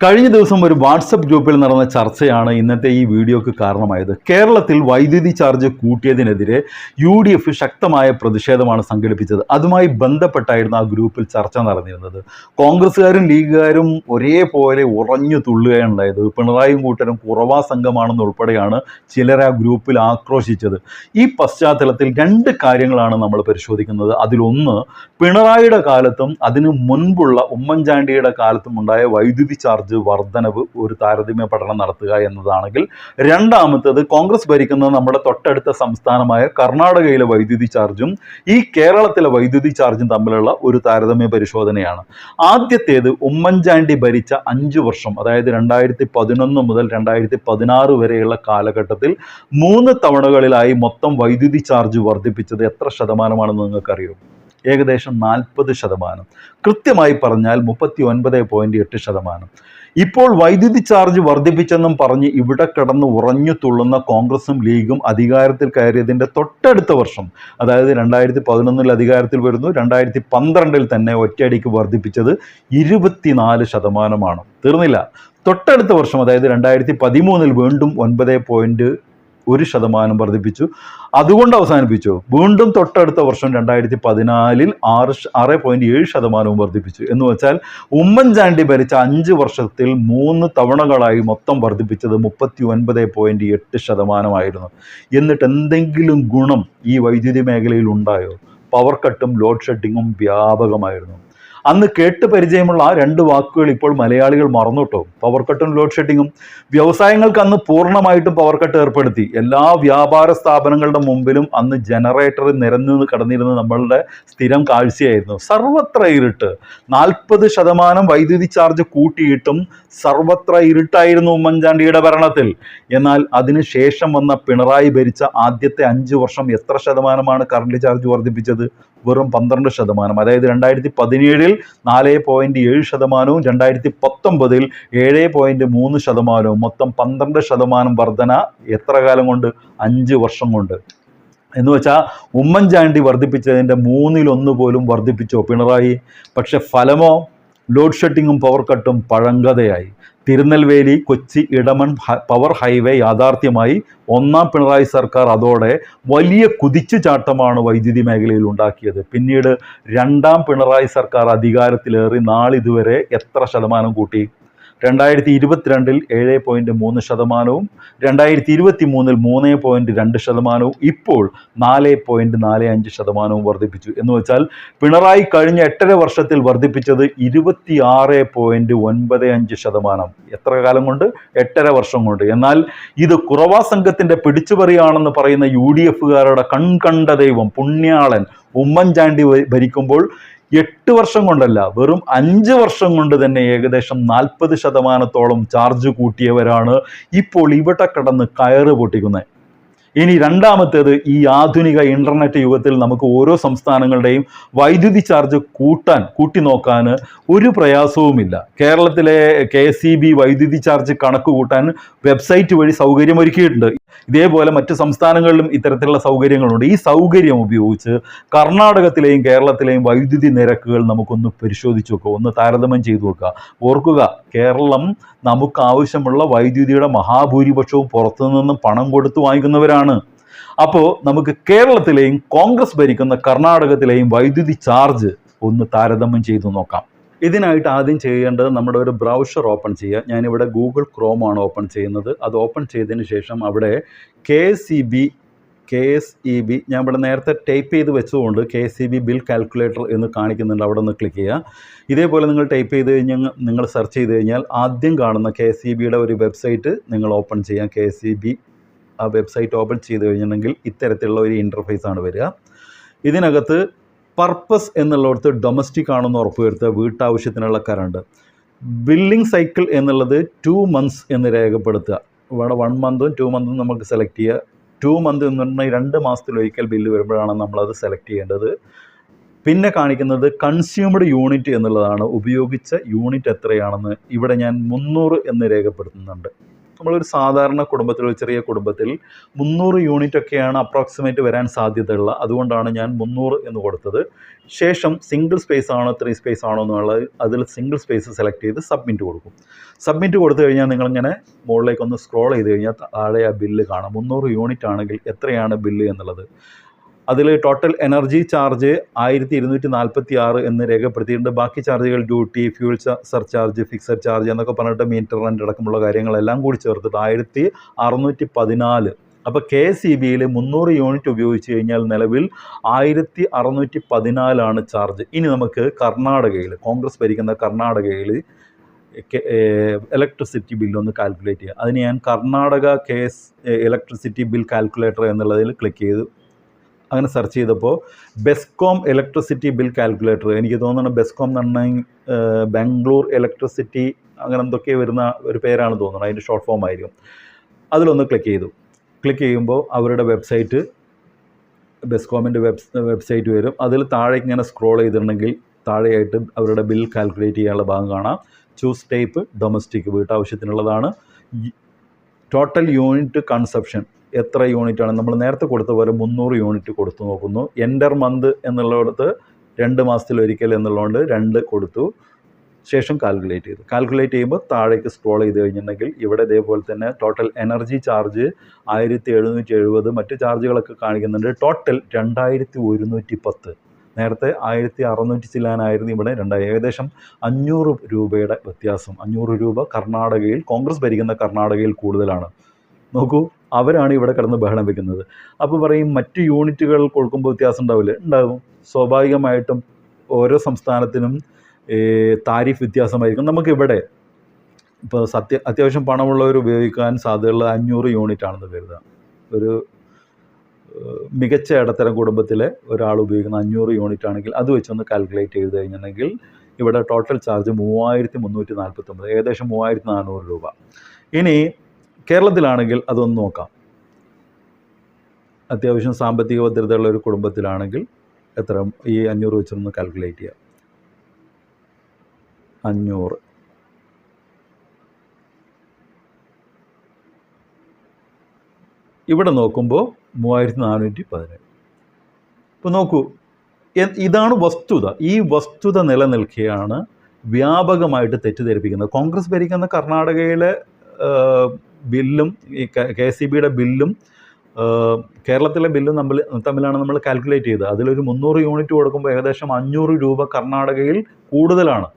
കഴിഞ്ഞ ദിവസം ഒരു വാട്സപ്പ് ഗ്രൂപ്പിൽ നടന്ന ചർച്ചയാണ് ഇന്നത്തെ ഈ വീഡിയോക്ക് കാരണമായത്. കേരളത്തിൽ വൈദ്യുതി ചാർജ് കൂട്ടിയതിനെതിരെ യു ഡി എഫ് ശക്തമായ പ്രതിഷേധമാണ് സംഘടിപ്പിച്ചത്. അതുമായി ബന്ധപ്പെട്ടായിരുന്നു ആ ഗ്രൂപ്പിൽ ചർച്ച നടന്നിരുന്നത്. കോൺഗ്രസ്സുകാരും ലീഗുകാരും ഒരേപോലെ ഉറഞ്ഞു തുള്ളുകയുണ്ടായത്. പിണറായിയും കൂട്ടരും കുറവാ സംഘമാണെന്ന് ഉൾപ്പെടെയാണ് ചിലർ ആ ഗ്രൂപ്പിൽ ആക്രോശിച്ചത്. ഈ പശ്ചാത്തലത്തിൽ രണ്ട് കാര്യങ്ങളാണ് നമ്മൾ പരിശോധിക്കുന്നത്. അതിലൊന്ന് പിണറായിയുടെ കാലത്തും അതിനു മുൻപുള്ള ഉമ്മൻചാണ്ടിയുടെ കാലത്തും ഉണ്ടായ വൈദ്യുതി ചാർജ് വർധനവ് ഒരു താരതമ്യ പഠനം നടത്തുക എന്നതാണെങ്കിൽ രണ്ടാമത്തത് കോൺഗ്രസ് ഭരിക്കുന്ന നമ്മുടെ തൊട്ടടുത്ത സംസ്ഥാനമായ കർണാടകയിലെ വൈദ്യുതി ചാർജും ഈ കേരളത്തിലെ വൈദ്യുതി ചാർജും തമ്മിലുള്ള ഒരു താരതമ്യ പരിശോധനയാണ്. ആദ്യത്തേത് ഉമ്മൻചാണ്ടി ഭരിച്ച അഞ്ച് വർഷം അതായത് രണ്ടായിരത്തി പതിനൊന്ന് മുതൽ രണ്ടായിരത്തി പതിനാറ് വരെയുള്ള കാലഘട്ടത്തിൽ മൂന്ന് തവണകളിലായി മൊത്തം വൈദ്യുതി ചാർജ് വർദ്ധിപ്പിച്ചത് എത്ര ശതമാനമാണെന്ന് നിങ്ങൾക്കറിയോ ഏകദേശം നാൽപ്പത് ശതമാനം. കൃത്യമായി പറഞ്ഞാൽ മുപ്പത്തി ഒൻപത് പോയിന്റ് എട്ട് ശതമാനം. ഇപ്പോൾ വൈദ്യുതി ചാർജ് വർദ്ധിപ്പിച്ചെന്നും പറഞ്ഞ് ഇവിടെ കിടന്ന് ഉറഞ്ഞു തുള്ളുന്ന കോൺഗ്രസും ലീഗും അധികാരത്തിൽ കയറിയതിന്റെ തൊട്ടടുത്ത വർഷം അതായത് രണ്ടായിരത്തി പതിനൊന്നിൽ അധികാരത്തിൽ വരുന്നു രണ്ടായിരത്തി പന്ത്രണ്ടിൽ തന്നെ ഒറ്റയടിക്ക് വർദ്ധിപ്പിച്ചത് ഇരുപത്തിനാല് ശതമാനമാണ്. തീർന്നില്ല. തൊട്ടടുത്ത വർഷം അതായത് രണ്ടായിരത്തി പതിമൂന്നിൽ വീണ്ടും ഒൻപത് പോയിന്റ് ഒരു ശതമാനം വർദ്ധിപ്പിച്ചു. അതുകൊണ്ട് അവസാനിപ്പിച്ചു. വീണ്ടും തൊട്ടടുത്ത വർഷം രണ്ടായിരത്തി പതിനാലിൽ ആറ് ആറ് പോയിന്റ് ഏഴ് ശതമാനവും വർദ്ധിപ്പിച്ചു. എന്ന് വെച്ചാൽ ഉമ്മൻചാണ്ടി ഭരിച്ച അഞ്ച് വർഷത്തിൽ മൂന്ന് തവണകളായി മൊത്തം വർദ്ധിപ്പിച്ചത് മുപ്പത്തി ഒൻപത് പോയിന്റ് എട്ട് ശതമാനമായിരുന്നു. എന്നിട്ട് എന്തെങ്കിലും ഗുണം ഈ വൈദ്യുതി മേഖലയിൽ ഉണ്ടായോ? പവർ കട്ടും ലോഡ് ഷെഡിങ്ങും വ്യാപകമായിരുന്നു. അന്ന് കേട്ട് പരിചയമുള്ള ആ രണ്ട് വാക്കുകൾ ഇപ്പോൾ മലയാളികൾ മറന്നുട്ടോ പവർ കട്ടും ലോഡ് ഷെഡിങ്ങും വ്യവസായങ്ങൾക്ക് അന്ന് പൂർണമായിട്ടും പവർ കട്ട് ഏർപ്പെടുത്തി. എല്ലാ വ്യാപാര സ്ഥാപനങ്ങളുടെ മുമ്പിലും അന്ന് ജനറേറ്റർ നിരന്നു കടന്നിരുന്ന നമ്മളുടെ സ്ഥിരം കാഴ്ചയായിരുന്നു. സർവത്ര ഇരുട്ട്. നാൽപ്പത് ശതമാനം വൈദ്യുതി ചാർജ് കൂട്ടിയിട്ടും സർവത്ര ഇരുട്ടായിരുന്നു ഉമ്മൻചാണ്ടിയുടെ ഭരണത്തിൽ. എന്നാൽ അതിന് ശേഷം വന്ന പിണറായി ഭരിച്ച ആദ്യത്തെ അഞ്ച് വർഷം എത്ര ശതമാനമാണ് കറണ്ട് ചാർജ് വർദ്ധിപ്പിച്ചത്? വെറും പന്ത്രണ്ട് ശതമാനം. അതായത് രണ്ടായിരത്തി പതിനേഴിൽ നാല് പോയിന്റ് ഏഴ് ശതമാനവും രണ്ടായിരത്തി പത്തൊമ്പതിൽ ഏഴ് പോയിന്റ് മൂന്ന് ശതമാനവും. മൊത്തം പന്ത്രണ്ട് ശതമാനം വർധന എത്ര കാലം കൊണ്ട്? അഞ്ച് വർഷം കൊണ്ട്. എന്ന് വെച്ചാൽ ഉമ്മൻചാണ്ടി വർദ്ധിപ്പിച്ചതിന്റെ മൂന്നിലൊന്ന് പോലും വർദ്ധിപ്പിച്ചോ പിണറായി? പക്ഷെ ഫലമോ ലോഡ് ഷെഡിങ്ങും പവർ കട്ടും പഴങ്കഥയായി. തിരുനെൽവേലി കൊച്ചി ഇടമൺ പവർ ഹൈവേ യാഥാർത്ഥ്യമായി ഒന്നാം പിണറായി സർക്കാർ അതോടെ വലിയ കുതിച്ചുചാട്ടമാണ് വൈദ്യുതി മേഖലയിൽ ഉണ്ടാക്കിയത്. പിന്നീട് രണ്ടാം പിണറായി സർക്കാർ അധികാരത്തിലേറി നാളിതുവരെ എത്ര ശതമാനം കൂട്ടി? രണ്ടായിരത്തി ഇരുപത്തിരണ്ടിൽ ഏഴ് പോയിന്റ് മൂന്ന് ശതമാനവും രണ്ടായിരത്തി ഇരുപത്തി മൂന്നിൽ മൂന്ന് പോയിന്റ് രണ്ട് ശതമാനവും ഇപ്പോൾ നാല് പോയിന്റ് നാല് അഞ്ച് ശതമാനവും വർദ്ധിപ്പിച്ചു. എന്ന് വെച്ചാൽ പിണറായി കഴിഞ്ഞ എട്ടര വർഷത്തിൽ വർദ്ധിപ്പിച്ചത് ഇരുപത്തി ആറ് പോയിന്റ് ഒൻപത് അഞ്ച് ശതമാനം. എത്ര കാലം കൊണ്ട്? എട്ടര വർഷം കൊണ്ട്. എന്നാൽ ഇത് കുറവാ സംഘത്തിന്റെ പിടിച്ചുപറിയാണെന്ന് പറയുന്ന യു ഡി എഫുകാരുടെ കൺകണ്ട ദൈവം പുണ്യാളൻ ഉമ്മൻചാണ്ടി ഭരിക്കുമ്പോൾ എട്ട് വർഷം കൊണ്ടല്ല വെറും അഞ്ച് വർഷം കൊണ്ട് തന്നെ ഏകദേശം നാൽപ്പത് ശതമാനത്തോളം ചാർജ് കൂട്ടിയവരാണ് ഇപ്പോൾ ഇവിടെ കടന്ന് കയറ് പൊട്ടിക്കുന്നത്. ഇനി രണ്ടാമത്തേത് ഈ ആധുനിക ഇന്റർനെറ്റ് യുഗത്തിൽ നമുക്ക് ഓരോ സംസ്ഥാനങ്ങളുടെയും വൈദ്യുതി ചാർജ് കൂട്ടാൻ കൂട്ടി നോക്കാൻ ഒരു പ്രയാസവുമില്ല. കേരളത്തിലെ കെ വൈദ്യുതി ചാർജ് കണക്ക് കൂട്ടാൻ വെബ്സൈറ്റ് വഴി സൗകര്യമൊരുക്കിയിട്ടുണ്ട്. ഇതേപോലെ മറ്റ് സംസ്ഥാനങ്ങളിലും ഇത്തരത്തിലുള്ള സൗകര്യങ്ങളുണ്ട്. ഈ സൗകര്യം ഉപയോഗിച്ച് കർണാടകത്തിലെയും കേരളത്തിലെയും വൈദ്യുതി നിരക്കുകൾ നമുക്കൊന്ന് പരിശോധിച്ച് നോക്കുക. ഒന്ന് താരതമ്യം ചെയ്തു നോക്കുക. ഓർക്കുക കേരളം നമുക്ക് ആവശ്യമുള്ള വൈദ്യുതിയുടെ മഹാഭൂരിപക്ഷവും പുറത്തു നിന്നും പണം കൊടുത്ത് വാങ്ങിക്കുന്നവരാണ്. അപ്പോൾ നമുക്ക് കേരളത്തിലെയും കോൺഗ്രസ് ഭരിക്കുന്ന കർണാടകത്തിലെയും വൈദ്യുതി ചാർജ് ഒന്ന് താരതമ്യം ചെയ്തു നോക്കാം. ഇതിനായിട്ട് ആദ്യം ചെയ്യേണ്ടത് നമ്മുടെ ഒരു ബ്രൗഷർ ഓപ്പൺ ചെയ്യുക. ഞാനിവിടെ ഗൂഗിൾ ക്രോം ആണ് ഓപ്പൺ ചെയ്യുന്നത്. അത് ഓപ്പൺ ചെയ്തതിന് ശേഷം അവിടെ K C B K S E B ഞാൻ ഇവിടെ നേരത്തെ ടൈപ്പ് ചെയ്ത് വെച്ചതുകൊണ്ട് K C B bill calculator എന്ന് കാണിക്കുന്നുണ്ട്. അവിടെ ഒന്ന് ക്ലിക്ക് ചെയ്യുക. ഇതേപോലെ നിങ്ങൾ ടൈപ്പ് ചെയ്ത് കഴിഞ്ഞാൽ നിങ്ങൾ സെർച്ച് ചെയ്ത് കഴിഞ്ഞാൽ ആദ്യം കാണുന്ന കെ സി ബിയുടെ ഒരു വെബ്സൈറ്റ് നിങ്ങൾ ഓപ്പൺ ചെയ്യാം കെ സി ബി ആ വെബ്സൈറ്റ് ഓപ്പൺ ചെയ്ത് കഴിഞ്ഞിട്ടുണ്ടെങ്കിൽ ഇത്തരത്തിലുള്ള ഒരു ഇന്റർഫേസ് ആണ് വരിക. ഇതിനകത്ത് പർപ്പസ് എന്നുള്ളിടത്ത് ഡൊമസ്റ്റിക് ആണെന്ന് ഉറപ്പുവരുത്തുക വീട്ടാവശ്യത്തിനുള്ള കറണ്ട് ബില്ലിംഗ് സൈക്കിൾ എന്നുള്ളത് ടു മന്ത്സ് എന്ന് രേഖപ്പെടുത്തുക. ഇവിടെ വൺ മന്തും ടു മന്തും നമുക്ക് സെലക്ട് ചെയ്യുക. ടു മന്ത് എന്ന് പറഞ്ഞാൽ രണ്ട് മാസത്തിലൊരിക്കൽ ബില്ല് വരുമ്പോഴാണ് നമ്മളത് സെലക്ട് ചെയ്യേണ്ടത്. പിന്നെ കാണിക്കുന്നത് കൺസ്യൂംഡ് യൂണിറ്റ് എന്നുള്ളതാണ്. ഉപയോഗിച്ച യൂണിറ്റ് എത്രയാണെന്ന് ഇവിടെ ഞാൻ മുന്നൂറ് എന്ന് രേഖപ്പെടുത്തുന്നുണ്ട്. നമ്മളൊരു സാധാരണ കുടുംബത്തിൽ ഒരു ചെറിയ കുടുംബത്തിൽ മുന്നൂറ് യൂണിറ്റ് ഒക്കെയാണ് അപ്രോക്സിമേറ്റ് വരാൻ സാധ്യതയുള്ള. അതുകൊണ്ടാണ് ഞാൻ മുന്നൂറ് എന്ന് കൊടുത്തത്. ശേഷം സിംഗിൾ സ്പേസ് ആണോ ത്രീ സ്പേസ് ആണോ എന്നുള്ളത് അതിൽ സിംഗിൾ സ്പേസ് സെലക്ട് ചെയ്ത് സബ്മിറ്റ് കൊടുക്കും. സബ്മിറ്റ് കൊടുത്തു കഴിഞ്ഞാൽ നിങ്ങളിങ്ങനെ മുകളിലേക്ക് ഒന്ന് സ്ക്രോൾ ചെയ്ത് കഴിഞ്ഞാൽ താഴെ ആ ബില്ല് കാണാം. മുന്നൂറ് യൂണിറ്റ് ആണെങ്കിൽ എത്രയാണ് ബില്ല് എന്നുള്ളത്? അതിൽ ടോട്ടൽ എനർജി ചാർജ് ആയിരത്തി ഇരുന്നൂറ്റി നാൽപ്പത്തി ആറ് എന്ന് രേഖപ്പെടുത്തിയിട്ടുണ്ട്. ബാക്കി ചാർജുകൾ duty fuel surcharge fixed charge എന്നൊക്കെ പറഞ്ഞിട്ട് മീറ്റർ റെന്റ് അടക്കമുള്ള കാര്യങ്ങളെല്ലാം കൂടി ചേർത്തിട്ട് ആയിരത്തി അറുന്നൂറ്റി പതിനാല് അപ്പോൾ കെ എസ് ഇ ബിയിൽ മുന്നൂറ് യൂണിറ്റ് ഉപയോഗിച്ച് കഴിഞ്ഞാൽ നിലവിൽ ആയിരത്തി അറുന്നൂറ്റി പതിനാലാണ് ചാർജ് ഇനി നമുക്ക് കർണാടകയിൽ കോൺഗ്രസ് ഭരിക്കുന്ന കർണാടകയിൽ ഇലക്ട്രിസിറ്റി ബില്ലൊന്ന് കാൽക്കുലേറ്റ് ചെയ്യുക അതിന് ഞാൻ Karnataka case electricity bill calculator എന്നുള്ളതിൽ ക്ലിക്ക് ചെയ്തു അങ്ങനെ സെർച്ച് ചെയ്തപ്പോൾ ബെസ്കോം ഇലക്ട്രിസിറ്റി ബിൽ കാൽക്കുലേറ്റർ എനിക്ക് തോന്നുന്നു ബെസ്കോം എന്ന് ബാംഗ്ലൂർ ഇലക്ട്രിസിറ്റി അങ്ങനെ എന്തൊക്കെ വരുന്ന ഒരു പേരാണ് തോന്നുന്നത് അതിന്റെ ഷോർട്ട് ഫോം ആയിരിക്കും. അതിലൊന്ന് ക്ലിക്ക് ചെയ്തു. ക്ലിക്ക് ചെയ്യുമ്പോൾ അവരുടെ വെബ്സൈറ്റ് ബെസ്കോമിന്റെ വെബ് വെബ്സൈറ്റ് വരും. അതിൽ താഴേക്ക് ഇങ്ങനെ സ്ക്രോൾ ചെയ്തിട്ടുണ്ടെങ്കിൽ താഴെയായിട്ട് അവരുടെ ബിൽ കാൽക്കുലേറ്റ് ചെയ്യാനുള്ള ഭാഗം കാണാം. ചൂസ് ടൈപ്പ് ഡൊമസ്റ്റിക് വീട്ടാവശ്യത്തിനുള്ളതാണ്. ടോട്ടൽ യൂണിറ്റ് കൺസപ്ഷൻ എത്ര യൂണിറ്റ് ആണ് നമ്മൾ നേരത്തെ കൊടുത്ത പോലെ മുന്നൂറ് യൂണിറ്റ് കൊടുത്തു നോക്കുന്നു. എൻഡർ മന്ത് എന്നുള്ളിടത്ത് രണ്ട് മാസത്തിൽ മാസത്തിലൊരിക്കൽ എന്നുള്ളതുകൊണ്ട് രണ്ട് കൊടുത്തു. ശേഷം കാൽക്കുലേറ്റ് ചെയ്തു. കാൽക്കുലേറ്റ് ചെയ്യുമ്പോൾ താഴേക്ക് സ്ക്രോൾ ചെയ്ത് കഴിഞ്ഞിട്ടുണ്ടെങ്കിൽ ഇവിടെ ഇതേപോലെ തന്നെ ടോട്ടൽ എനർജി ചാർജ് ആയിരത്തി എഴുന്നൂറ്റി എഴുപത് മറ്റ് ചാർജുകളൊക്കെ കാണിക്കുന്നുണ്ട്. ടോട്ടൽ രണ്ടായിരത്തി ഒരുന്നൂറ്റി പത്ത് നേരത്തെ ആയിരത്തി അറുന്നൂറ്റി ചില്ലാനായിരുന്നു ഇവിടെ രണ്ടായി. ഏകദേശം അഞ്ഞൂറ് രൂപയുടെ വ്യത്യാസം. അഞ്ഞൂറ് രൂപ കർണാടകയിൽ കോൺഗ്രസ് ഭരിക്കുന്ന കർണാടകയിൽ കൂടുതലാണ്. നോക്കൂ അവരാണ് ഇവിടെ കിടന്ന് ബഹളം വെക്കുന്നത്. അപ്പോൾ പറയും മറ്റ് യൂണിറ്റുകൾ കൊടുക്കുമ്പോൾ വ്യത്യാസം ഉണ്ടാവില്ല? ഉണ്ടാകും. സ്വാഭാവികമായിട്ടും ഓരോ സംസ്ഥാനത്തിനും താരിഫ് വ്യത്യാസമായിരിക്കും. നമുക്കിവിടെ ഇപ്പോൾ സത്യ അത്യാവശ്യം പണമുള്ളവർ ഉപയോഗിക്കാൻ സാധ്യതയുള്ള അഞ്ഞൂറ് യൂണിറ്റ് ആണെന്ന് കരുതുക. ഒരു മികച്ച ഇടത്തരം കുടുംബത്തിലെ ഒരാൾ ഉപയോഗിക്കുന്ന അഞ്ഞൂറ് യൂണിറ്റ് ആണെങ്കിൽ അത് വെച്ചൊന്ന് കാൽക്കുലേറ്റ് ചെയ്ത് കഴിഞ്ഞിട്ടുണ്ടെങ്കിൽ ഇവിടെ ടോട്ടൽ ചാർജ് മൂവായിരത്തി മുന്നൂറ്റി നാൽപ്പത്തൊമ്പത് ഏകദേശം മൂവായിരത്തി നാനൂറ് രൂപ. ഇനി കേരളത്തിലാണെങ്കിൽ അതൊന്ന് നോക്കാം. അത്യാവശ്യം സാമ്പത്തിക ഭദ്രതയുള്ള ഒരു കുടുംബത്തിലാണെങ്കിൽ എത്ര? ഈ അഞ്ഞൂറ് വെച്ചൊന്ന് കാൽക്കുലേറ്റ് ചെയ്യാം. അഞ്ഞൂറ്. ഇവിടെ നോക്കുമ്പോൾ മൂവായിരത്തി നാനൂറ്റി പതിനേഴ് ഇപ്പോൾ നോക്കൂ ഇതാണ് വസ്തുത. ഈ വസ്തുത നിലനിൽക്കുകയാണ് വ്യാപകമായിട്ട് തെറ്റിദ്ധരിപ്പിക്കുന്നത്. കോൺഗ്രസ് ഭരിക്കുന്ന കർണാടകയിലെ ബില്ലും ഈ കെ സി ബിയുടെ ബില്ലും കേരളത്തിലെ ബില്ലും നമ്മൾ തമ്മിലാണ് നമ്മൾ കാൽക്കുലേറ്റ് ചെയ്തത്. അതിലൊരു മുന്നൂറ് യൂണിറ്റ് കൊടുക്കുമ്പോൾ ഏകദേശം അഞ്ഞൂറ് രൂപ കർണാടകയിൽ കൂടുതലാണ്.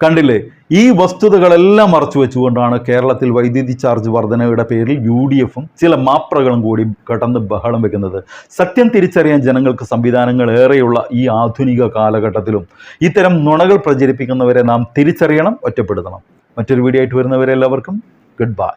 കണ്ടില്ലേ? ഈ വസ്തുതകളെല്ലാം മറച്ചു വെച്ചുകൊണ്ടാണ് കേരളത്തിൽ വൈദ്യുതി ചാർജ് വർധനയുടെ പേരിൽ യു ഡി എഫും ചില മാപ്രകളും കൂടി കടന്ന് ബഹളം വെക്കുന്നത്. സത്യം തിരിച്ചറിയാൻ ജനങ്ങൾക്ക് സംവിധാനങ്ങൾ ഏറെയുള്ള ഈ ആധുനിക കാലഘട്ടത്തിലും ഇത്തരം നുണകൾ പ്രചരിപ്പിക്കുന്നവരെ നാം തിരിച്ചറിയണം ഒറ്റപ്പെടുത്തണം. മറ്റൊരു വീഡിയോ ആയിട്ട് വരുന്നവരെല്ലാവർക്കും ഗുഡ് ബൈ